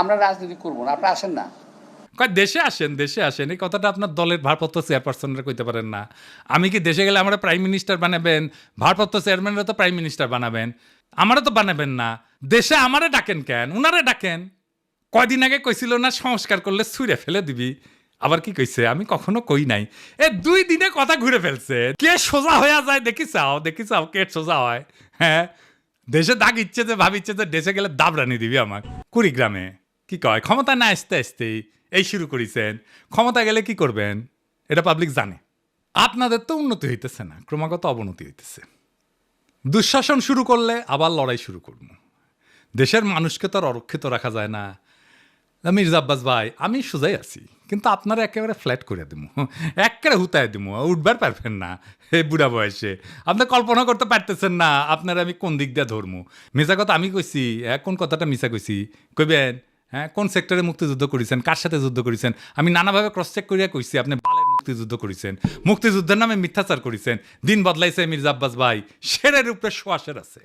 আমরা রাজনীতি করব না, আপনি আসেন না। কয়, দেশে আসেন দেশে আসেন, এই কথাটা আপনার দলের ভারপ্রাপ্ত চেয়ারপারসনরা কইতে পারেন না। আমি কি দেশে গেলে আমরা প্রাইম মিনিস্টার বানাবেন? ভারপ্রাপ্ত চেয়ারম্যানরা তো প্রাইম মিনিস্টার বানাবেন। আমারও তো বানাবেন না। দেশে আমারে ডাকেন কেন? উনারে ডাকেন। কয়দিন আগে কইছিল না, সংস্কার করলে ছুঁড়ে ফেলে দিবি। আবার কি কইছে? আমি কখনো কই নাই। এ, দুই দিনে কথা ঘুরে ফেলছে। কে সোজা হয়ে যায়, দেখি চাও দেখি চাও কে সোজা হয়। হ্যাঁ দেশে দাগ ইচ্ছে যে ভাবিচ্ছে যে, দেশে গেলে দাবরানি দিবি আমার কুড়িগ্রামে। কি কয়? ক্ষমতা না আসতে আসতেই এই শুরু করেছেন। ক্ষমতা গেলে কি করবেন? এটা পাবলিক জানে। আপনাদের তো উন্নতি হইতেছে না, ক্রমাগত অবনতি হইতেছে। দুঃশাসন শুরু করলে আবার লড়াই শুরু করব। দেশের মানুষকে তো আর অরক্ষিত রাখা যায় না। মির্জা আব্বাস ভাই, আমি সোজাই আছি, কিন্তু আপনারা একেবারে ফ্ল্যাট করে দিব। একেবারে হুতায় দিব। উঠবার পারবেন না, হে বুড়া বয়সে। আপনি কল্পনা করতে পারতেছেন না, আপনারা আমি কোন দিক দিয়ে ধরমু? মিশা কথা আমি কইছি কোন কথাটা মিশা কইছি? কইবেন হ্যাঁ কোন সেক্টরে মুক্তিযুদ্ধ করেছেন? কার সাথে যুদ্ধ করেছেন? আমি নানাভাবে ক্রস চেক করিয়া কইছি, আপনি বালের মুক্তিযুদ্ধ করেছেন। মুক্তিযুদ্ধের নামে মিথ্যাচার করেছেন। দিন বদলাইছে মির্জা আব্বাস ভাই। শেরের উপরে শোয়াশের আছে।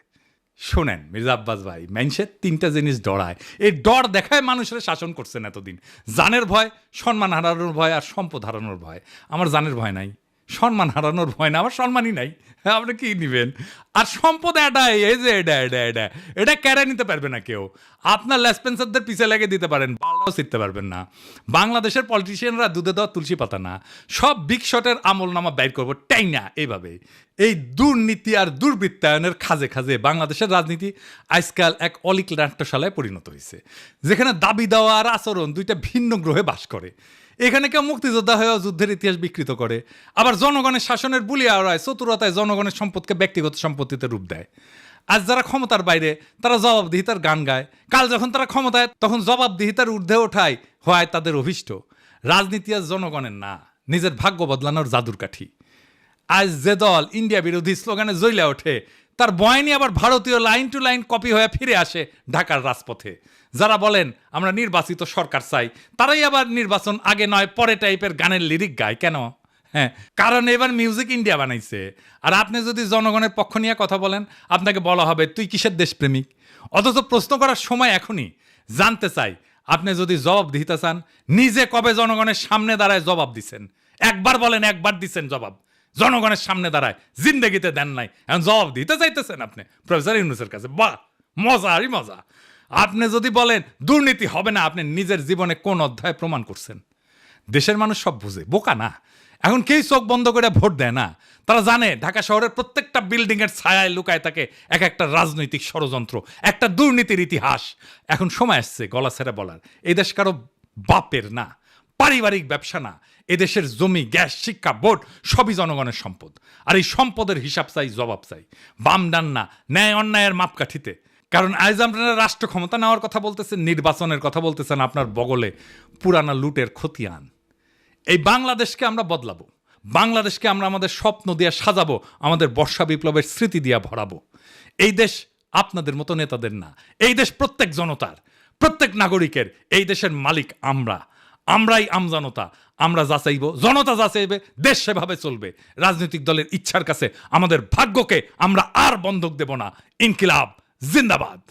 শোনেন, মির্জা আব্বাস ভাই, মানুষের তিনটা জিনিস ডরায়। এই ডর দেখায় মানুষের শাসন করছেন এতদিন। জানের ভয়, সম্মান হারানোর ভয় আর সম্পদ হারানোর ভয়। আমার জানের ভয় নাই। সম্মান হারানোর ভয় না, আমার সম্মানই নাই। হ্যাঁ আপনি কি নেবেন? আর সম্পদ এটা, এই যে এটা এটা এটা। এটা কেড়ে নিতে পারবে না কেউ। আপনার লেসপেন্সারদের পিছিয়ে লাগিয়ে দিতে পারেন। বালটাও শিখতে পারবেন না। বাংলাদেশের পলিটিশিয়ানরা দুধে দেওয়া তুলসী পাতা না। সব বিগ শটের আমল নামা বাইর করব টাই না এইভাবে। এই দুর্নীতি আর দুর্বৃত্তায়নের খাজে খাজে বাংলাদেশের রাজনীতি আজকাল এক অলিক নাট্যশালায় পরিণত হয়েছে যেখানে দাবি দেওয়া আর আচরণ দুইটা ভিন্ন গ্রহে বাস করে। এখানে কেউ মুক্তিযোদ্ধা হয়েও যুদ্ধের ইতিহাস বিকৃত করে। আবার জনগণের শাসনের বুলি আড়ায় চতুরতায় জনগণের সম্পদকে ব্যক্তিগত সম্পত্তিতে রূপ দেয়। আজ যারা ক্ষমতার বাইরে, তারা জবাবদিহিতার গান গায়। কাল যখন তারা ক্ষমতায়, তখন জবাবদিহিতার ঊর্ধ্বে ওঠায়, হয় তাদের অভিষ্ট। রাজনীতি আজ জনগণের না, নিজের ভাগ্য বদলানোর জাদুর কাঠি। আজ যে দল ইন্ডিয়া বিরোধী স্লোগানে জ্বলে ওঠে, তার বয়নি আবার ভারতীয় লাইন টু লাইন কপি হয়ে ফিরে আসে ঢাকার রাজপথে। যারা বলেন, আমরা নির্বাচিত সরকার চাই, তারাই আবার নির্বাচন আগে নয়, পরে টাইপের গানের লিরিক গায় কেন? হ্যাঁ কারণ এবার মিউজিক ইন্ডিয়া বানাইছে। আর আপনি যদি জনগণের পক্ষ নিয়ে কথা বলেন, আপনাকে বলা হবে, তুই কিসের দেশপ্রেমিক? অথচ প্রশ্ন করার সময় এখনই জানতে চাই, আপনি যদি জবাব দিতে চান, নিজে কবে জনগণের সামনে দাঁড়ায় জবাব দিছেন? একবার বলেন, একবার দিছেন জবাব। জনগণের সামনে দাঁড়ায়, জিন্দগিতে দেন নাই। এখন জবাব দিতে চাইতেছেন আপনি, প্রফেসর ইউনুসের কাছে। বাহ মজা আরই মজা। আপনি যদি বলেন, দুর্নীতি হবে না আপনি নিজের জীবনে কোন অধ্যায় প্রমাণ করছেন? দেশের মানুষ সব বুঝে, বোকা না। এখন কেউ চোখ বন্ধ করে ভোট দেয় না। তারা জানে, ঢাকা শহরের প্রত্যেকটা বিল্ডিং এর ছায়ায় লুকায় থাকে এক একটা রাজনৈতিক ষড়যন্ত্র, একটা দুর্নীতির ইতিহাস। এখন সময় আসছে গলা ছেড়ে বলার। এই দেশ কারও বাপের না, পারিবারিক ব্যবসা না। এদেশের জমি, গ্যাস, শিক্ষা, বোর্ড, সবই জনগণের সম্পদ। আর এই সম্পদের হিসাব চাই, জবাব চাই। বাম ডান না, ন্যায় অন্যায়ের মাপকাঠিতে। কারণ আজ আপনারা রাষ্ট্র ক্ষমতা নেওয়ার কথা বলতেছেন, নির্বাচনের কথা বলতেছেন আপনার বগলে পুরানা লুটের খতিয়ান। এই বাংলাদেশকে আমরা বদলাবো। বাংলাদেশকে আমরা আমাদের স্বপ্ন দিয়ে সাজাবো, আমাদের বর্ষা বিপ্লবের স্মৃতি দিয়া ভরাবো। এই দেশ আপনাদের মতো নেতাদের না। এই দেশ প্রত্যেক জনতার, প্রত্যেক নাগরিকের, এই দেশের মালিক আমরা। আমরাই আমজনতা আমরা যাচাইব জনতা যাচাইবে দেশ সেভাবে চলবে। রাজনৈতিক দলের ইচ্ছার কাছে আমাদের ভাগ্যকে আমরা আর বন্ধক দেব না। ইনকিলাব, জিন্দাবাদ।